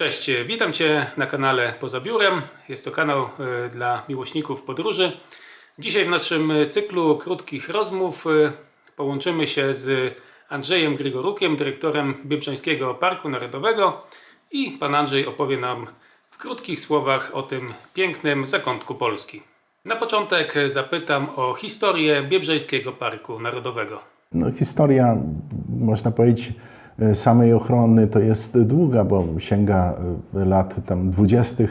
Cześć, witam Cię na kanale Poza Biurem. Jest to kanał e, dla miłośników podróży. Dzisiaj w naszym cyklu krótkich rozmów e, połączymy się z Andrzejem Grygorukiem, dyrektorem Biebrzańskiego Parku Narodowego i Pan Andrzej opowie nam w krótkich słowach o tym pięknym zakątku Polski. Na początek zapytam o historię Biebrzańskiego Parku Narodowego. No, historia, można powiedzieć, samej ochrony to jest długa, bo sięga e, lat tam 20. e,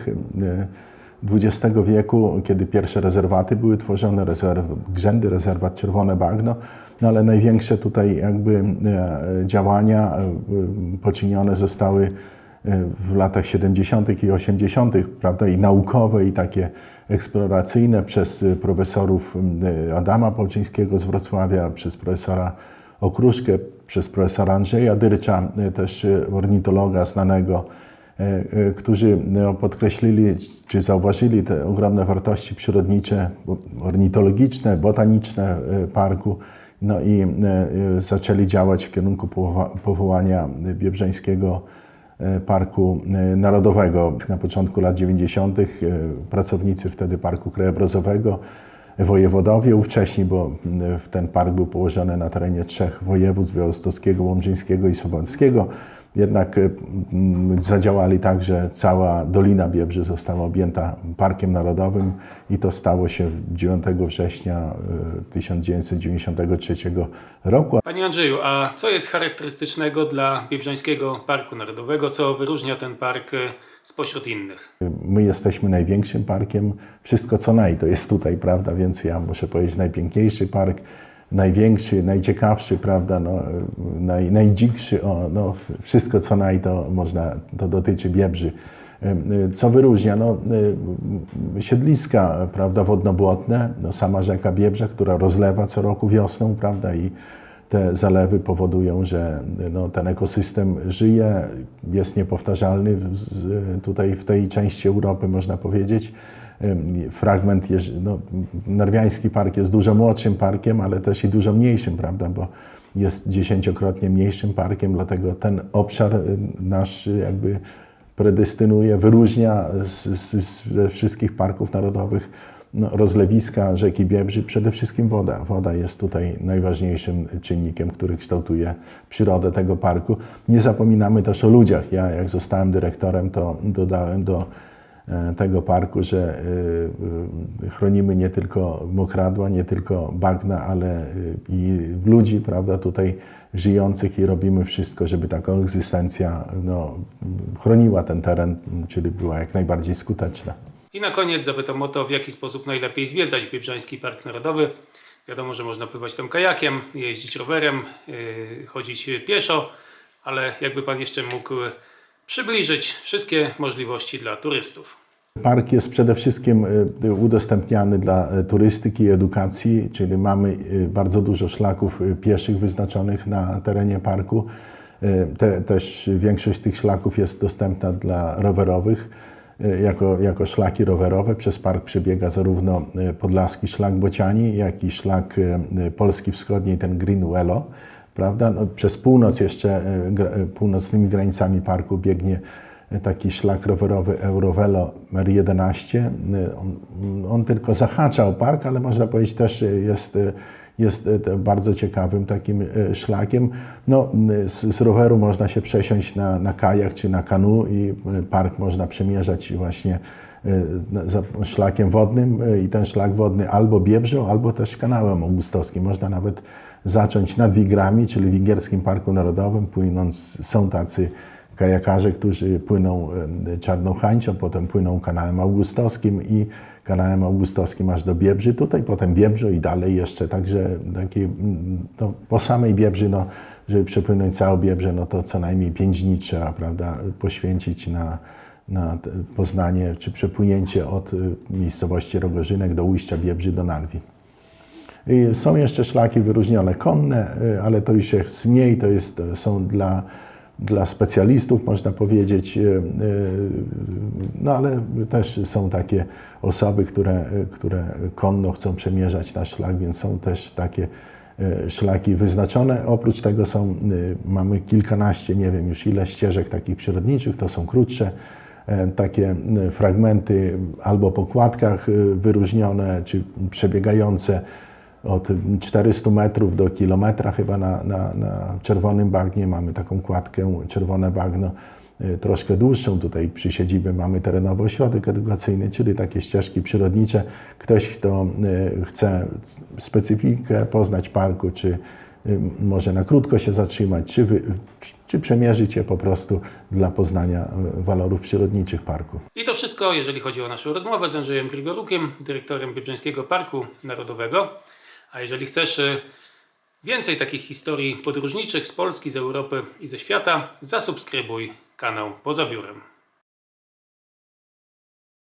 XX wieku, kiedy pierwsze rezerwaty były tworzone, rezerw, Grzędy, rezerwat Czerwone Bagno, no ale największe tutaj jakby e, działania e, poczynione zostały e, w latach 70. i 80., prawda, i naukowe, i takie eksploracyjne przez e, profesorów e, Adama Pałczyńskiego z Wrocławia, przez profesora Okruszkę, przez profesora Andrzeja Dyrcza, e, też e, ornitologa znanego, e, którzy podkreślili czy zauważyli te ogromne wartości przyrodnicze, ornitologiczne, botaniczne parku. No i zaczęli działać w kierunku powoła- powołania Biebrzańskiego e, Parku Narodowego. Na początku lat 90. e, pracownicy wtedy Parku Krajobrazowego, wojewodowie ówcześni, bo m, ten park był położony na terenie trzech województw, białostockiego, łomżyńskiego i suwalskiego. Jednak e, m, zadziałali tak, że cała Dolina Biebrzy została objęta Parkiem Narodowym i to stało się 9 września e, 1993 roku. Panie Andrzeju, a co jest charakterystycznego dla Biebrzańskiego Parku Narodowego? Co wyróżnia ten park e, spośród innych? My jesteśmy największym parkiem. Wszystko co naj to jest tutaj, prawda? Więc ja muszę powiedzieć najpiękniejszy park, największy, najciekawszy, prawda? No, naj, najdzikszy. O, no, wszystko co naj to można, to dotyczy Biebrzy. Co wyróżnia? No, siedliska, prawda, wodnobłotne, no, sama rzeka Biebrza, która rozlewa co roku wiosną, prawda, i te zalewy powodują, że no, ten ekosystem żyje, jest niepowtarzalny tutaj w tej części Europy, można powiedzieć. Fragment, no, Narwiański Park jest dużo młodszym parkiem, ale też i dużo mniejszym, prawda, bo jest dziesięciokrotnie mniejszym parkiem, dlatego ten obszar y, nasz y, jakby predestynuje, wyróżnia ze wszystkich parków narodowych no, rozlewiska rzeki Biebrzy, przede wszystkim woda. Woda jest tutaj najważniejszym czynnikiem, który kształtuje przyrodę tego parku. Nie zapominamy też o ludziach. Ja jak zostałem dyrektorem, to dodałem do e, tego parku, że y, y, chronimy nie tylko mokradła, nie tylko bagna, ale i ludzi, prawda, tutaj żyjących i robimy wszystko, żeby ta koegzystencja no, chroniła ten teren, czyli była jak najbardziej skuteczna. I na koniec zapytam o to, w jaki sposób najlepiej zwiedzać Biebrzański Park Narodowy. Wiadomo, że można pływać tam kajakiem, jeździć rowerem, yy, chodzić pieszo, ale jakby Pan jeszcze mógł przybliżyć wszystkie możliwości dla turystów. Park jest przede wszystkim y, udostępniany dla y, turystyki i edukacji, czyli mamy bardzo dużo szlaków pieszych wyznaczonych na terenie parku. Te, też większość tych szlaków jest dostępna dla rowerowych. Y, Jako, jako szlaki rowerowe przez park przebiega zarówno y, podlaski szlak Bociani, jak i szlak y, Polski Wschodniej, ten Green Wello, prawda? No, przez północ jeszcze, północnymi granicami parku biegnie taki szlak rowerowy Eurovelo R11. On, on tylko zahacza o park, ale można powiedzieć też jest, jest bardzo ciekawym takim e, szlakiem. No, z, z roweru można się przesiąść na, na kajak czy na kanu i park można przemierzać właśnie e, szlakiem wodnym e, i ten szlak wodny albo Biebrzą, albo też kanałem augustowskim. Można nawet zacząć nad Wigrami, czyli Wigierskim Parku Narodowym, płynąc, są tacy kajakarze, którzy płyną Czarną Hańczą, potem płyną kanałem augustowskim i kanałem augustowskim aż do Biebrzy, tutaj potem Biebrzo i dalej jeszcze, także takie, mm, no, po samej Biebrzy, no, żeby przepłynąć całą Biebrze, no to co najmniej pięć dni trzeba, prawda, poświęcić na, na Poznanie, czy przepłynięcie od y, miejscowości Rogorzynek do ujścia Biebrzy do Narwi. Są jeszcze szlaki wyróżnione konne, y, ale to już jest mniej, to jest, są dla, dla specjalistów, można powiedzieć, y, y, no ale też są takie osoby, które, które konno chcą przemierzać nasz szlak, więc są też takie e, szlaki wyznaczone. Oprócz tego są, e, mamy kilkanaście, nie wiem już ile ścieżek takich przyrodniczych, to są krótsze e, takie e, fragmenty albo po kładkach e, wyróżnione, czy przebiegające od 400 metrów do kilometra chyba na, na, na czerwonym bagnie. Mamy taką kładkę czerwone bagno e, troszkę dłuższą. Tutaj przy siedzibie mamy terenowy ośrodek edukacyjny, czyli takie ścieżki przyrodnicze. Ktoś, kto e, chce specyfikę poznać parku, czy e, może na krótko się zatrzymać, czy, wy, czy przemierzyć je po prostu dla poznania walorów przyrodniczych parku. I to wszystko, jeżeli chodzi o naszą rozmowę z Andrzejem Grigorukiem, dyrektorem Biebrzańskiego Parku Narodowego. A jeżeli chcesz y, więcej takich historii podróżniczych z Polski, z Europy i ze świata, zasubskrybuj kanał Poza Biurem.